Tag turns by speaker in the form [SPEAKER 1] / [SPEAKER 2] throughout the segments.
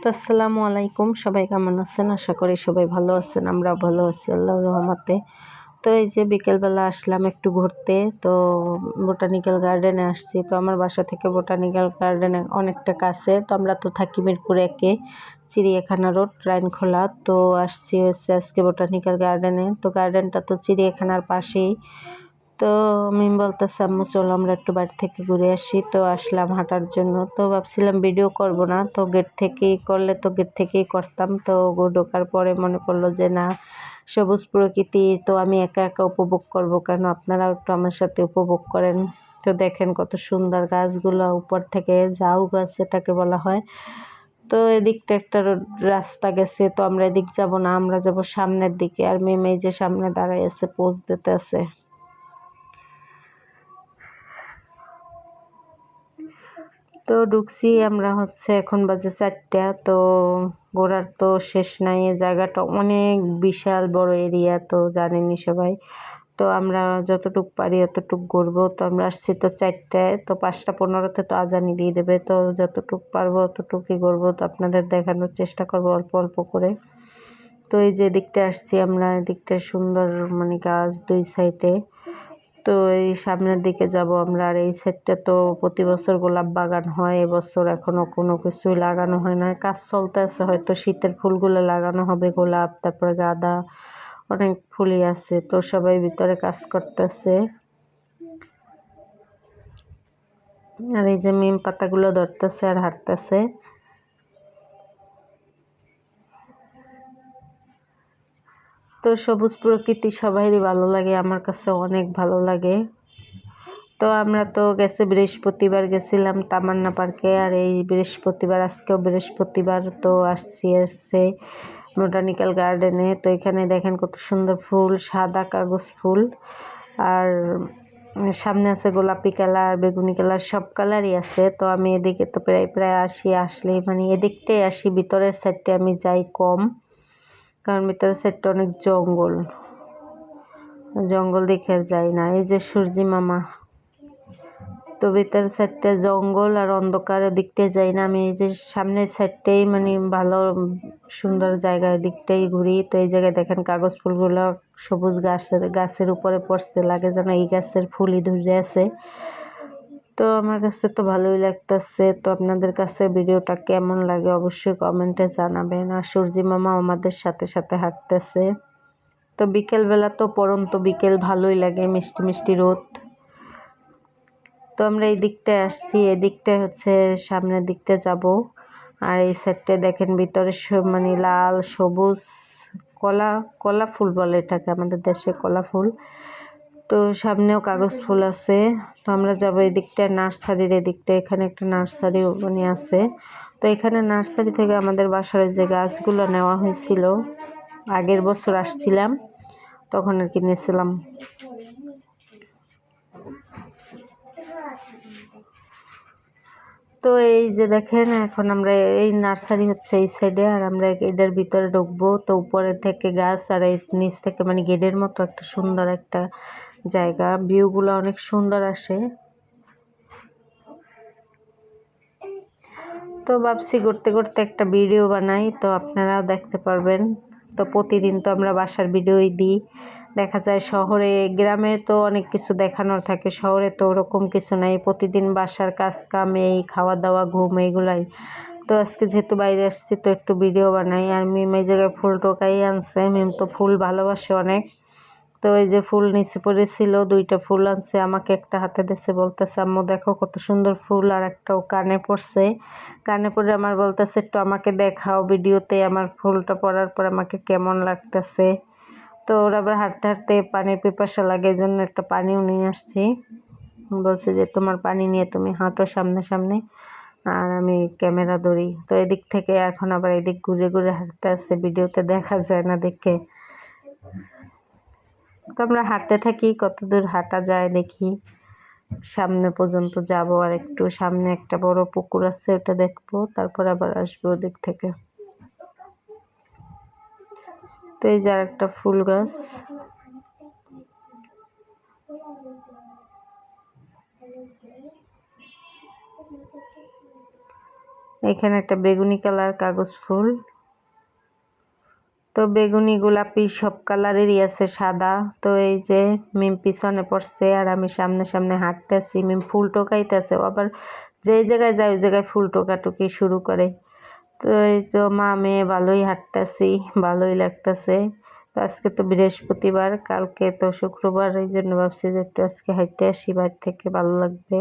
[SPEAKER 1] তো আসসালামু আলাইকুম, সবাই কেমন আছেন? আশা করি সবাই ভালো আছেন আমরা ভালো আছি আল্লাহ রহমতে। তো এই যে বিকেলবেলা আসলাম একটু ঘুরতে, তো বোটানিক্যাল গার্ডেনে আসছি। তো আমার বাসা থেকে বোটানিক্যাল গার্ডেনে অনেকটা কাছে, তো আমরা তো থাকি মিরপুর একে, চিড়িয়াখানা রোড খোলা তো আসছি হচ্ছে আজকে বোটানিক্যাল গার্ডেনে। তো গার্ডেনটা তো চিড়িয়াখানার পাশেই। তো আমি বলতেছি, আম্মু, চলো আমরা একটু বাড়ি থেকে ঘুরে আসি। তো আসলাম হাঁটার জন্য। তো ভাবছিলাম ভিডিও করব না, তো গেট থেকেই করলে তো গেট থেকেই করতাম। তো ঢোকার পরে মনে পড়ল যে, না, সবুজ প্রকৃতি, তো আমি একা একা উপভোগ করব কেন? আপনারাও একটু আমার সাথে উপভোগ করেন। তো দেখেন কত সুন্দর গাছগুলো উপর থেকে ঝাউ গাছ এটাকে বলা হয়। তো এদিকটা একটা রাস্তা গেছে, তো আমরা এদিক যাব না, আমরা যাব সামনের দিকে। আর মেমে যে সামনে দাঁড়াই আছে, পোজ দিতে আছে। তো ঢুকছি, আমরা হচ্ছে এখন বাজে চারটা। তো ঘোরার তো শেষ নাই জায়গাটা অনেক বিশাল বড় এরিয়া তো জানেনি সবাই। তো আমরা যতটুক পারি অতটুক ঘুরবো। তো আমরা আসছি তো চারটায়, তো পাঁচটা পনেরোতে তো আজানি দিয়ে দেবে। তো যতটুক পারব অতটুকুই করব তো আপনাদের দেখানোর চেষ্টা করব অল্প অল্প করে। তো এই যে দিকটা আসছি আমরা এদিকটা সুন্দর মানে গাছ দুই সাইডে তো এই সামনের দিকে যাব আমরা। আর এই সেটটা তো প্রতি বছর গোলাপ বাগান হয়, এবছর এখনও কোনো কিছুই লাগানো হয় না। কাজ চলতে আছে হয়তো শীতের ফুলগুলো লাগানো হবে, গোলাপ, তারপরে গাঁদা, অনেক ফুলই আছে। তো সবাই ভিতরে কাজ করতেছে। আর এই যে মিম পাতাগুলো ধরতেছে আর হাঁটতেছে। তো সবুজ প্রকৃতি সবাইরই ভালো লাগে, আমার কাছে অনেক ভালো লাগে। তো আমরা তো গেছে বৃহস্পতিবার, গেছিলাম তামান্না পার্কে, আর এই বৃহস্পতিবার, আজকেও বৃহস্পতিবার তো আসছি এসছে বোটানিক্যাল গার্ডেনে। তো এখানে দেখেন কত সুন্দর ফুল, সাদা কাগজ ফুল, আর সামনে আছে গোলাপি কালার, বেগুনি কালার, সব কালারই আছে। তো আমি এদিকে তো প্রায় প্রায় আসি, আসলেই মানে এদিকটাই আসি, ভিতরের সাইডটা আমি যাই কম। কারণ ভিতরের সাইডটা অনেক জঙ্গল। জঙ্গল দেখে যাই না। এই যে সূর্যি মামা। তো ভিতরের সাইডটা জঙ্গল আর অন্ধকার দিকটাই যাই না। আমি এই যে সামনের সাইডটাই মানে ভালো, সুন্দর জায়গা দিকটাই ঘুরি। তো এই জায়গায় দেখেন কাগজ ফুলগুলো সবুজ গাছের গাছের উপরে পড়ছে। লাগে যেন এই গাছের ফুলই ধরে আছে। তো আমার কাছে তো ভালোই লাগতেছে। তো আপনাদের কাছে ভিডিওটা কেমন লাগে অবশ্যই কমেন্টে জানাবেন। আর সূর্যি মামা আমাদের সাথে সাথে হাঁটতেছে। তো বিকেলবেলা তো পরন্ত বিকেল ভালোই লাগে, মিষ্টি মিষ্টি রোদ। তো আমরা এই দিকটায় আসছি, এই দিকটায় হচ্ছে সামনের দিকটা যাব। আর এই সাইডটায় দেখেন ভিতরে মানে লাল, সবুজ কলা কলা ফুল বলে এটাকে, আমাদের দেশে কলা ফুল। তো সামনেও কাগজ ফুল আছে। তো আমরা যাব এই দিকটায় নার্সারির এদিকটা, এখানে একটা নার্সারি মানে আছে। তো এখানে নার্সারি থেকে আমাদের বাসার যে গাছগুলো নেওয়া হয়েছিল, আগের বছর আসছিলাম, তখন আর কি নিয়েছিলাম। তো এই যে দেখেন, এখন আমরা এই নার্সারি হচ্ছে এই সাইডে আর আমরা এটার ভিতরে ঢুকবো। তো উপরে থেকে গাছ আর এই নিচ থেকে মানে গেটের মতো একটা সুন্দর একটা জায়গা ভিউগুলো অনেক সুন্দর আসে। তো ভাবছি করতে করতে একটা ভিডিও বানাই, তো আপনারাও দেখতে পারবেন। তো প্রতিদিন তো আমরা বাসার ভিডিওই দিই। দেখা যায় শহরে, গ্রামে তো অনেক কিছু দেখানোর থাকে, শহরে তো ওরকম কিছু নাই। প্রতিদিন বাসার কাজ কাম, এই খাওয়া দাওয়া ঘুম, এইগুলাই। তো আজকে যেহেতু বাইরে আসছি, তো একটু ভিডিও বানাই। আর মিম এই জায়গায় ফুল টোকাই আনছে। মিম তো ফুল ভালোবাসে অনেক। তো এই যে ফুল নিচে পড়েছিল, দুইটা ফুল আনছে, আমাকে একটা হাতে দিচ্ছে বলতেছে, আম্মু, দেখো কত সুন্দর ফুল আর একটাও কানে পড়ছে। কানে পড়ে আমার বলতেছে, একটু আমাকে দেখাও ভিডিওতে আমার ফুলটা পড়ার পর আমাকে কেমন লাগতেছে? তো ওরা আবার হাঁটতে হাঁটতে পানির পিপাসা লাগে, এই জন্য একটা পানিও নিয়ে আসছি। বলছে যে, তোমার পানি নিয়ে তুমি হাঁটো সামনে সামনে, আর আমি ক্যামেরা ধরি। তো এদিক থেকে এখন আবার এদিক ঘুরে ঘুরে হাঁটতে আসছে ভিডিওতে দেখা যায় না দেখে। তো আমরা হাঁটতে থাকি, কত দূর হাঁটা যায় দেখি। সামনে পর্যন্ত যাব আর একটু সামনে একটা বড় পুকুর আছে, ওটা দেখব, তারপর আবার আসব ওদিক থেকে। তো এই যে আর একটা ফুল গাছ। এখানে একটা বেগুনি কালার কাগজ ফুল। তো বেগুনি গোলাপি সব কালারেরই আছে, সাদা। তো এই যে মিম পিছনে পড়ছে আর আমি সামনে সামনে হাঁটতেছি, মিম ফুল টোকাইতেছে। আবার যেই জায়গায় যায়, ওই জায়গায় ফুল টোকাটুকি শুরু করে। তো এই তো মা, মেয়ে, ভালোই হাঁটতেছি, ভালোই লাগতেছে। তো আজকে তো বৃহস্পতিবার, কালকে তো শুক্রবার, এই জন্য ভাবছি যে একটু আজকে হাঁটতে আসি বাড়ি থেকে ভালো লাগবে।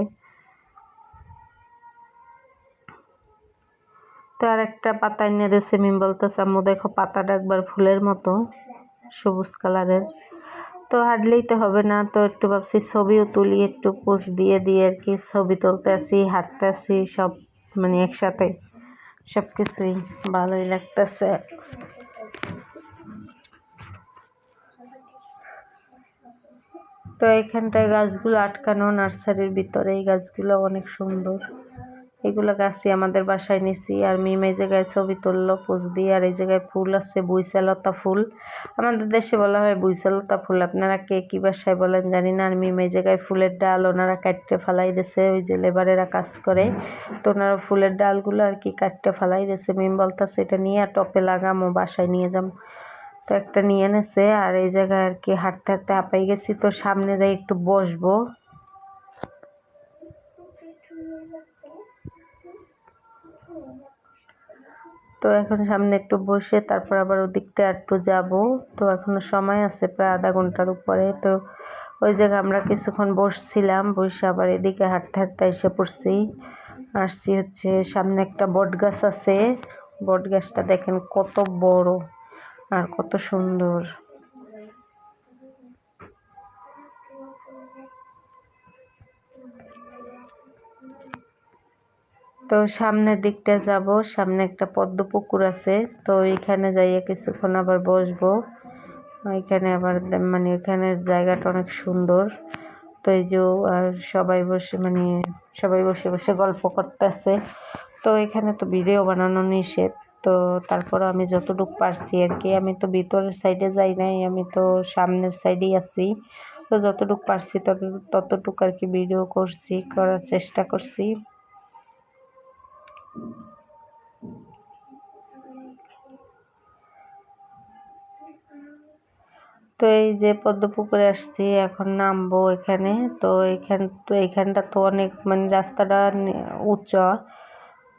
[SPEAKER 1] তো আর একটা পাতা এনে দিয়েছে মিম বলতেছে, আম্মু, দেখো পাতাটা একবার ফুলের মতো, সবুজ কালারের। তো হাঁটলেই তো হবে না, তো একটু ভাবছি ছবিও তুলি, একটু পোস্ট দিয়ে দিয়ে আর কি, ছবি তুলতে আসি হাঁটতে আসি সব মানে একসাথে সব কিছুই ভালোই লাগতেছে। তো এখানটায় গাছগুলো আটকানো, নার্সারির ভিতরে এই গাছগুলো অনেক সুন্দর। এগুলো গাছই আমাদের বাসায় নিছি, আর মিম এই জায়গায় ছবি তুললো, পোজ দিয়ে, আর এই জায়গায় ফুল আছে বুইসালতা ফুল। আমাদের দেশে বলা হয় বুইসালতা ফুল, আপনারা কে কী বাসায় বলেন জানি না, আর মিম এই জায়গায় ফুলের ডাল ওনারা কাটতে ফালাই দিছে ওই যে লেবারেরা কাজ করে, তো ওনারা ফুলের ডালগুলো আর কি কাটতে ফালাই দিছে মিম বলতেছে, এটা নিয়ে আর টপে লাগামো, বাসায় নিয়ে যাব তো একটা নিয়ে এনেছে, আর এই জায়গায় আর কি হাঁটতে হাঁটতে আপাই গেছি, তো সামনে যাই একটু বসবো। তো এখন সামনে একটু বসে তারপর আবার ওদিকটা একটু যাব। তো এখনও সময় আছে প্রায় আধা ঘণ্টার উপরে। তো ওই জায়গায় আমরা কিছুক্ষণ বসছিলাম, বসে আবার এদিকে হাঁটতে হাঁটতে এসে পড়ছি। আসছি হচ্ছে সামনে একটা বট গাছ আছে। বট গাছটা দেখেন কত বড় আর কত সুন্দর। তো সামনের দিকটা যাব, সামনে একটা পদ্ম পুকুর আছে, তো ওইখানে যাইয়া কিছুক্ষণ আবার বসবো। ওইখানে আবার মানে ওইখানের জায়গাটা অনেক সুন্দর। তো এই যে আর সবাই বসে মানে সবাই বসে বসে গল্প করতেছে। তো এখানে তো ভিডিও বানানো নিষেধ, তো তারপর আমি যতটুকু পারছি আর কি। আমি তো ভিতরের সাইডে যাই নাই, আমি তো সামনের সাইডেই আছি। তো যতটুকু পারছি তত ততটুকু আর কি ভিডিও করছি, করার চেষ্টা করছি। তো এই যে পদ্মপুকুরে আসছি, এখন নামবো এখানে। তো এখান, তো এখানটা তো অনেক মানে রাস্তাটা উঁচা,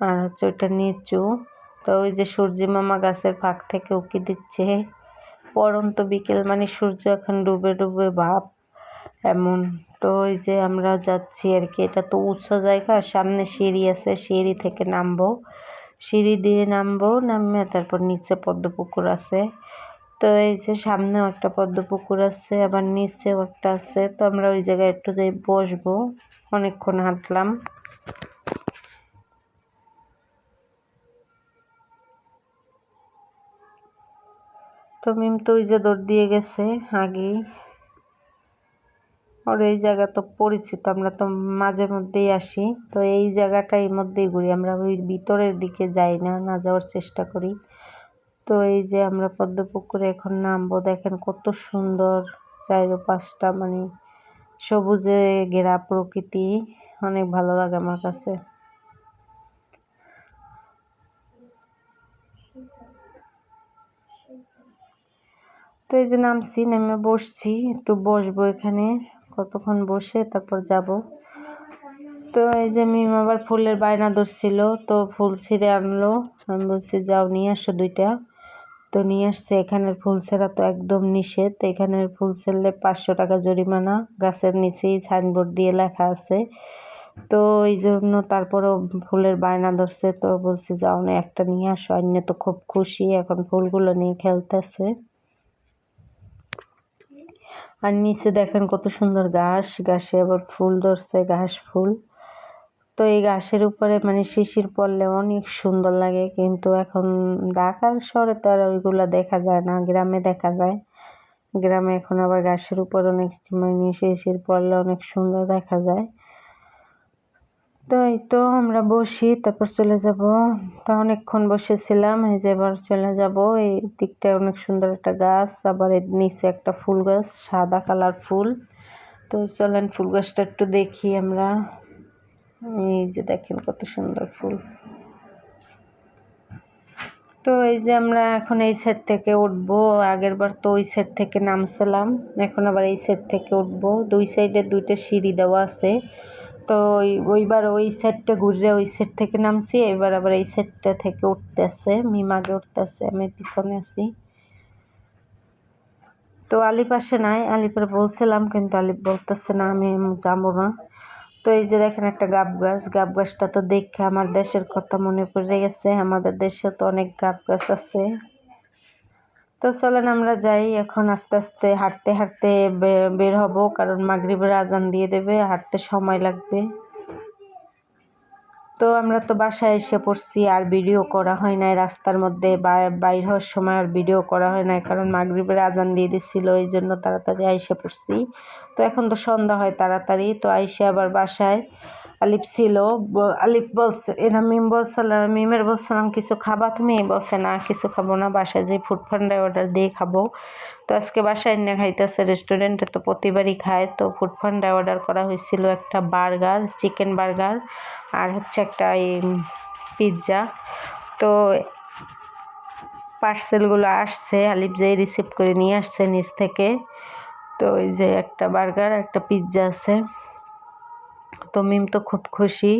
[SPEAKER 1] আর হচ্ছে ওইটা নিচু। তো ওই যে সূর্যি মামা গাছের ফাঁক থেকে উঁকি দিচ্ছে। পরন্ত বিকেল মানে সূর্য এখন ডুবে ডুবে ভাব এমন। তো ওই যে আমরা যাচ্ছি আর কি, এটা তো উঁচু জায়গা, সামনে সিঁড়ি আছে, সিঁড়ি থেকে নামবো। সিঁড়ি দিয়ে নামবো নামে তারপর নিচে পদ্ম পুকুর আছে। তো এই যে সামনেও একটা পদ্ম পুকুর আছে, আবার নিচেও একটা আছে। তো আমরা ওই জায়গায় একটু যাই বসবো, অনেকক্ষণ হাঁটলাম। তো মিম তো ওই যে দৌড় দিয়ে গেছে আগেই। ওর এই জায়গা তো পরিচিত, আমরা তো মাঝে মধ্যেই আসি। তো এই জায়গাটার মধ্যেই ঘুরি, আমরা ওই ভিতরের দিকে যাই না না যাওয়ার চেষ্টা করি। তো এই যে আমরা পদ্ম পুকুরে এখন নামবো, দেখেন কত সুন্দর পাঁচটা মানে সবুজে ঘেরা প্রকৃতি, অনেক ভালো লাগে আমার কাছে। তো এই যে নামছি, নেমে বসছি, একটু বসবো এখানে। কতক্ষণ বসে তারপর যাব। তো এই যে মিম আবার ফুলের বায়না ধরছিল, তো ফুল ছিঁড়ে আনলো। আমি বলছি, যাও, নিয়ে আসো দুইটা। তো নিয়ে আসছে, এখানের ফুল ছেঁড়া তো একদম নিষেধ। এখানের ফুল ছেড়লে পাঁচশো টাকা জরিমানা। গাছের নিচেই সাইনবোর্ড দিয়ে লেখা আছে। তো এই জন্য তারপরেও ফুলের বায়না ধরছে। তো বলছি, যাও না একটা নিয়ে আসো। অন্য তো খুব খুশি, এখন ফুলগুলো নিয়ে খেলতেছে। আর নিচে দেখেন কত সুন্দর ঘাস, ঘাসে আবার ফুল ধরছে, ঘাস ফুল। তো এই ঘাসের উপরে মানে শিশির পড়লে অনেক সুন্দর লাগে, কিন্তু এখন ঢাকার শহরে তো আর ওইগুলো দেখা যায় না, গ্রামে দেখা যায়। গ্রামে এখন আবার ঘাসের উপর অনেক মানে শিশির পড়লে অনেক সুন্দর দেখা যায়। তো এই তো আমরা বসি, তারপর চলে যাব। তো অনেকক্ষণ বসেছিলাম, এই যে এবার চলে যাব। এই দিকটায় অনেক সুন্দর একটা গাছ, আবার এর নিচে একটা ফুল গাছ, সাদা কালার ফুল। তো চলেন ফুল গাছটা একটু দেখি আমরা। এই যে দেখেন কত সুন্দর ফুল। তো এই যে আমরা এখন এই সেট থেকে উঠবো। আগের বার তো ওই সেট থেকে নামছিলাম, এখন আবার এই সেট থেকে উঠবো। দুই সাইডে দুইটা সিঁড়ি দেওয়া আছে। তো ওই, ওইবার ওই সেটটা ঘুরে ওই সেট থেকে নামছি, এবার আবার এই সেটটা থেকে উঠতেছে মিমাগে উঠতেছে, আমি পিছনে আছি। তো আলিপ আসে নাই, আলিপের বলছিলাম, কিন্তু আলিপ বলতেছে না, আমি যাব না। তো এই যে দেখেন একটা গাব গাছ, গাব গাছটা তো দেখে আমার দেশের কথা মনে পড়ে গেছে, আমাদের দেশে তো অনেক গাব গাছ আছে। তো চলেন আমরা যাই, এখন আস্তে আস্তে হাঁটতে হাঁটতে বের হব, কারণ মাগরিবের আজান দিয়ে দেবে, হাঁটতে সময় লাগবে। তো আমরা তো বাসায় এসে পড়ছি, আর ভিডিও করা হয় নাই রাস্তার মধ্যে বাইর হওয়ার সময় আর ভিডিও করা হয় নাই, কারণ মাগরীবের আজান দিয়ে দিচ্ছিল এই জন্য তাড়াতাড়ি আইসে পড়ছি। তো এখন তো সন্ধ্যা হয় তাড়াতাড়ি, তো আইসে আবার বাসায়। আলিফ ছিল আলিফ বলছে, এরা মিম বলছিলাম মিমের বলছিলাম কিছু খাবা? তুমি বলছে, না, কিছু খাব না, বাসায় যে ফুড ফান্ডায় অর্ডার দিয়ে খাব। তো আজকে বাসায় এনে খাইতেছে রেস্টুরেন্টে তো প্রতিবারই খায়। তো ফুড ফান্ডায় অর্ডার করা হয়েছিল একটা বার্গার চিকেন বার্গার, আর হচ্ছে একটা এই পিৎজা তো পার্সেলগুলো আসছে, আলিফ যে রিসিভ করে নিয়ে আসছে নিচ থেকে। তো ওই যে একটা বার্গার, একটা পিৎজা আছে। তো মিম তো খুব খুশি।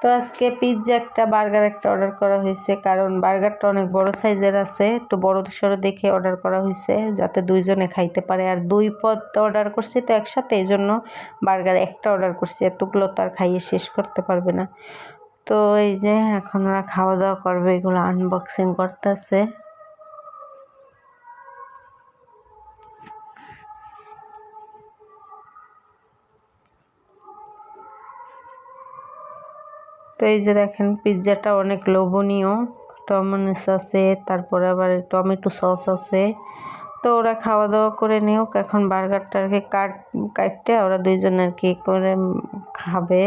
[SPEAKER 1] তো আজকে পিৎজা একটা বার্গার একটা অর্ডার করা হয়েছে, কারণ বার্গারটা অনেক বড় সাইজের আছে, একটু বড় সড়ো দেখে অর্ডার করা হয়েছে, যাতে দুইজনে খাইতে পারে। আর দুই পদ অর্ডার করছি তো একসাথে এই জন্য বার্গার একটা অর্ডার করছি, এতগুলো তো আর খাইয়ে শেষ করতে পারবে না। তো এই যে এখন ওরা খাওয়া দাওয়া করবে, এগুলো আনবক্সিং করতেছে। এই যে দেখেন পিৎজাটা অনেক লোভনীয়। টমেটো আছে তারপরে আবার টমেটো সস আছে। তো ওরা খাওয়া দাওয়া করে নিউক, এখন বার্গারটা আর কি কাট, কাটতে ওরা দুইজন আর কি করে খাবে।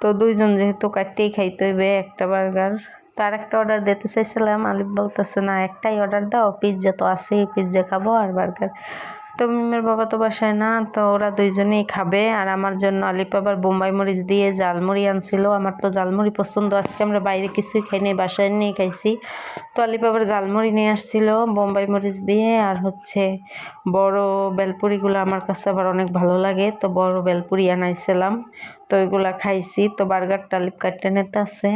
[SPEAKER 1] তো দুইজন যেহেতু কাটতেই খাইতে হইবে একটা বার্গার। তার একটা অর্ডার দিতে চাইছিলাম, আলিফ বলতেছে, না, একটাই অর্ডার দাও পিৎজা তো আছেই পিৎজা খাব আর বার্গার। তো মিমের বাবা তো বাসায় না, তো ওরা দুইজনেই খাবে। আর আমার জন্য আলিপ আবার বোম্বাই মরিচ দিয়ে জালমুড়ি আনছিল। আমার তো জালমুড়ি পছন্দ, আজকে আমরা বাইরে কিছুই খাইনি বাসায় নিয়ে খাইছি। তো আলিপ আবার জালমুড়ি নিয়ে আসছিল, বোম্বাই মরিচ দিয়ে। আর হচ্ছে বড় বেলপুরিগুলো আমার কাছে আবার অনেক ভালো লাগে, তো বড় বেলপুরি আনাইছিলাম। তো ওইগুলা খাইছি। তো বার্গারটা আলিপ কাটতে নিতে আছে।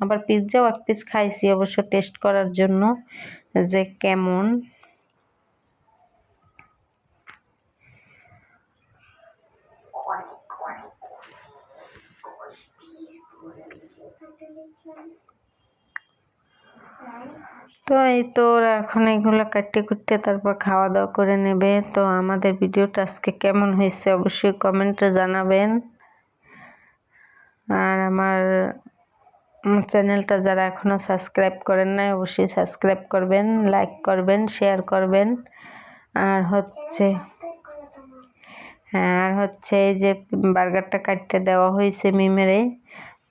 [SPEAKER 1] আবার পিৎজাও এক পিস খাইছি অবশ্য টেস্ট করার জন্য, যে কেমন। তো এই তো এখন এগুলো কাটতে কুটতে তারপর খাওয়া দাওয়া করে নেবে। তো আমাদের ভিডিওটা আজকে কেমন হয়েছে অবশ্যই কমেন্টে জানাবেন। আর আমার চ্যানেলটা যারা এখনও সাবস্ক্রাইব করেন নাই, অবশ্যই সাবস্ক্রাইব করবেন, লাইক করবেন, শেয়ার করবেন। আর হচ্ছে হ্যাঁ আর হচ্ছে এই যে বার্গারটা কাটতে দেওয়া হয়েছে মিমেরে।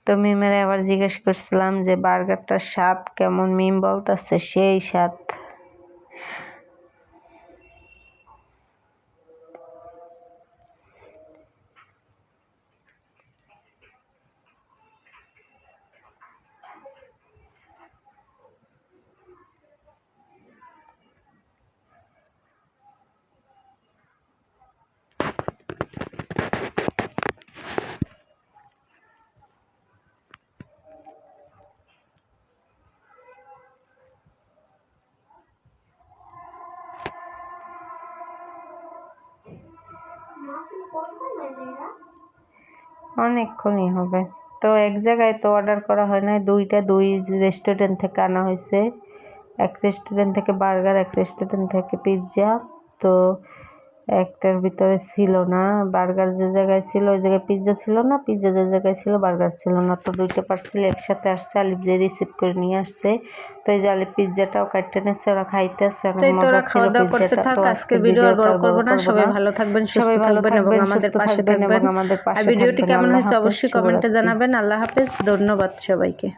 [SPEAKER 1] তো মিমের আবার জিজ্ঞেস করছিলাম যে বার্গারটার স্বাদ কেমন? মিম বলতেছে সেই স্বাদ। অনেকক্ষণই হবে। তো এক জায়গায় তো অর্ডার করা হয় না দুইটা দুই রেস্টুরেন্ট থেকে আনা হয়েছে। এক রেস্টুরেন্ট থেকে বার্গার এক রেস্টুরেন্ট থেকে পিৎজা তো একটার ভিতরে ছিল না বার্গার যে জায়গায় ছিল ওই জায়গায় পিৎজা ছিল না পিৎজা যে জায়গায় ছিল বার্গার ছিল না। তো দুইটা পার্সেল একসাথে আসছে আলিপ যে রিসিভ করে নিয়ে আসছে। তো এই যে আলিপ পিৎজাটাও কাটতে নিচ্ছে ওরা খাইতে আসছে অনেক মজা ছিল পিৎজাটা তো আজকের ভিডিও আর বড় করব না সবাই ভালো থাকবেন সবাই ভালো থাকবেন এবং আমাদের পাশে থাকবেন আর ভিডিওটি কেমন হয়েছে অবশ্যই কমেন্টে জানাবেন। আল্লাহ হাফেজ ধন্যবাদ সবাইকে।